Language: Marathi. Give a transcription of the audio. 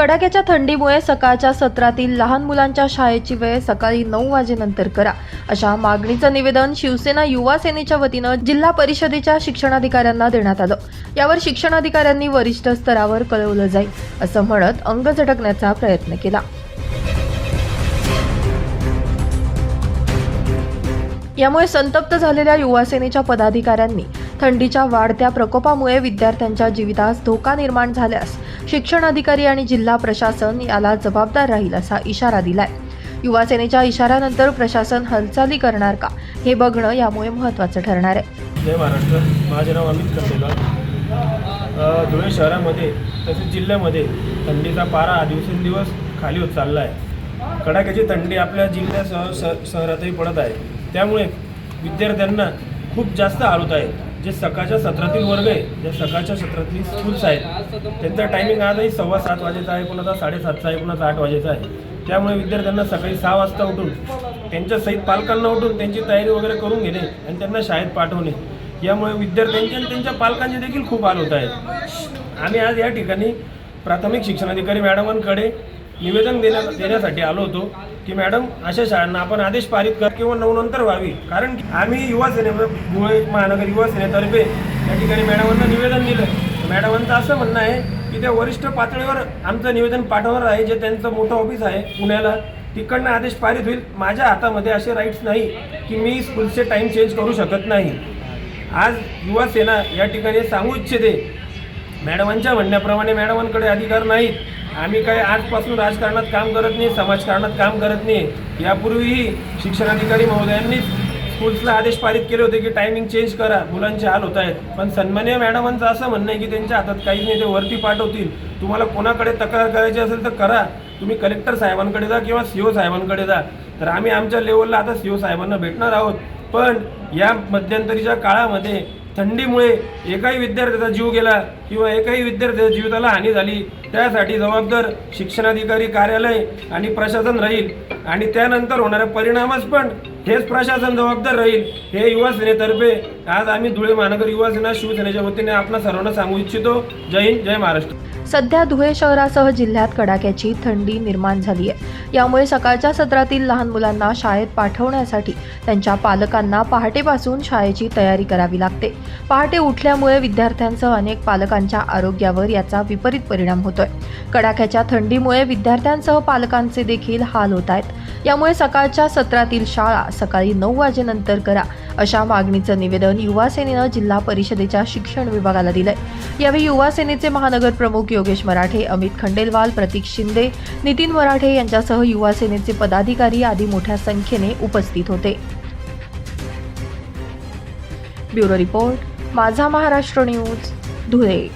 कडाक्याच्या थंडीमुळे सकाळच्या सत्रातील लहान मुलांच्या शाळेची वेळ सकाळी नऊ वाजेनंतर करा. अशा मागणीचं निवेदन शिवसेना युवा सेनेच्या वतीनं जिल्हा परिषदेच्या शिक्षणाधिकाऱ्यांना देण्यात आलं. यावर शिक्षणाधिकाऱ्यांनी वरिष्ठ स्तरावर कळवलं जाईल असं म्हणत अंग झटकण्याचा प्रयत्न केला. यामुळे संतप्त झालेल्या युवा सेनेच्या पदाधिकाऱ्यांनी थंडीच्या वाढत्या प्रकोपामुळे विद्यार्थ्यांच्या जीवितास धोका निर्माण झाल्यास शिक्षण अधिकारी आणि जिल्हा प्रशासन याला जबाबदार राहील असा इशारा दिलाय. युवासेनेच्या इशाऱ्यानंतर प्रशासन हालचाली करणार का हे बघणं यामुळे महत्त्वाचं ठरणार आहे. जय महाराष्ट्र. माझे नाव अमित कंदेकर धुळे शहरामध्ये तसेच जिल्ह्यामध्ये थंडीचा पारा दिवसेंदिवस खाली होत चालला आहे कडाक्याची थंडी आपल्या जिल्ह्यासह शहरातही पडत आहे. त्यामुळे विद्यार्थ्यांना खूप जास्त हाल आहे. जे सकाळच्या सत्रातील वर्ग आहे ज्या सकाळच्या सत्रातील स्कूल्स आहेत त्यांचा टायमिंग आजही सव्वा सात वाजेचा आहे कोणाचा साडेसातचा आहे कोणाचा आठ वाजेचा आहे. त्यामुळे विद्यार्थ्यांना सकाळी सहा वाजता उठून त्यांच्या सहित पालकांना उठून त्यांची तयारी वगैरे करून घेणे आणि त्यांना शाळेत पाठवणे. यामुळे विद्यार्थ्यांचे आणि त्यांच्या पालकांचे देखील खूप हाल होत आहेत. आम्ही आज या ठिकाणी प्राथमिक शिक्षणाधिकारी मॅडमांकडे निवेदन देण्या देण्यासाठी आलो होतो की मॅडम अशा शाळांना आपण आदेश पारित कर किंवा नवनंतर व्हावी. कारण की आम्ही युवा सेने धुळे महानगर युवा सेनेतर्फे या ठिकाणी मॅडमांना निवेदन दिलं. मॅडमांचं असं म्हणणं आहे की त्या वरिष्ठ पातळीवर आमचं निवेदन पाठवणार आहे जे त्यांचं मोठं ऑफिस आहे पुण्याला. तिकडनं आदेश पारित होईल. माझ्या हातामध्ये असे राईट्स नाही की मी स्कूलचे टाईम चेंज करू शकत नाही. आज युवा सेना या ठिकाणी सांगू इच्छिते मॅडमांच्या म्हणण्याप्रमाणे मॅडमांकडे अधिकार नाहीत. आम्ही काय आजपासून राजकारणात काम करत नाही समाजकारणात काम करत नाही. यापूर्वीही शिक्षणाधिकारी महोदयांनीच स्कूल्सला आदेश पारित केले होते की टायमिंग चेंज करा मुलांचे हाल होत आहेत. पण सन्मान्य मॅडमांचं असं म्हणणं आहे की त्यांच्या हातात काहीच नाही ते वरती पाठवतील. तुम्हाला कोणाकडे तक्रार करायची असेल तर करा. तुम्ही कलेक्टर साहेबांकडे जा किंवा सी ओ साहेबांकडे जा. तर आम्ही आमच्या लेवलला आता सी ओ साहेबांना भेटणार आहोत. पण या मध्यंतरीच्या काळामध्ये थंडीमुळे एकाही विद्यार्थ्याचा जीव गेला किंवा एकाही विद्यार्थ्याच्या जीविताला हानी झाली त्यासाठी जबाबदार शिक्षणाधिकारी कार्यालय आणि प्रशासन राहील. आणि त्यानंतर होणाऱ्या परिणामच पण हेच प्रशासन जबाबदार राहील हे युवा सेनेतर्फे आज आम्ही धुळे महानगर युवा सेना शिवसेनेच्या वतीने आपणा सर्वांना सांगू इच्छितो. जय हिंद जय महाराष्ट्र. सध्या धुळे शहरासह जिल्ह्यात कडाक्याची थंडी निर्माण झाली आहे. यामुळे सकाळच्या सत्रातील लहान मुलांना शाळेत पाठवण्यासाठी त्यांच्या पालकांना पहाटेपासून शाळेची तयारी करावी लागते. पहाटे उठल्यामुळे विद्यार्थ्यांसह अनेक पालकांच्या आरोग्यावर याचा विपरीत परिणाम होतोय. कडाक्याच्या थंडीमुळे विद्यार्थ्यांसह पालकांचे देखील हाल होत आहेत. यामुळे सकाळच्या सत्रातील शाळा सकाळी नऊ वाजेनंतर करा अशा मागणीचं निवेदन युवा सेनेनं जिल्हा परिषदेच्या शिक्षण विभागाला दिलंय. यावेळी युवा सेनेचे महानगर प्रमुख योगेश मराठे अमित खंडेलवाल प्रतीक शिंदे नितीन मराठे यांच्यासह युवा सेनेचे पदाधिकारी आदी मोठ्या संख्येने उपस्थित होते. ब्युरो रिपोर्ट माझा महाराष्ट्र न्यूज धुळे.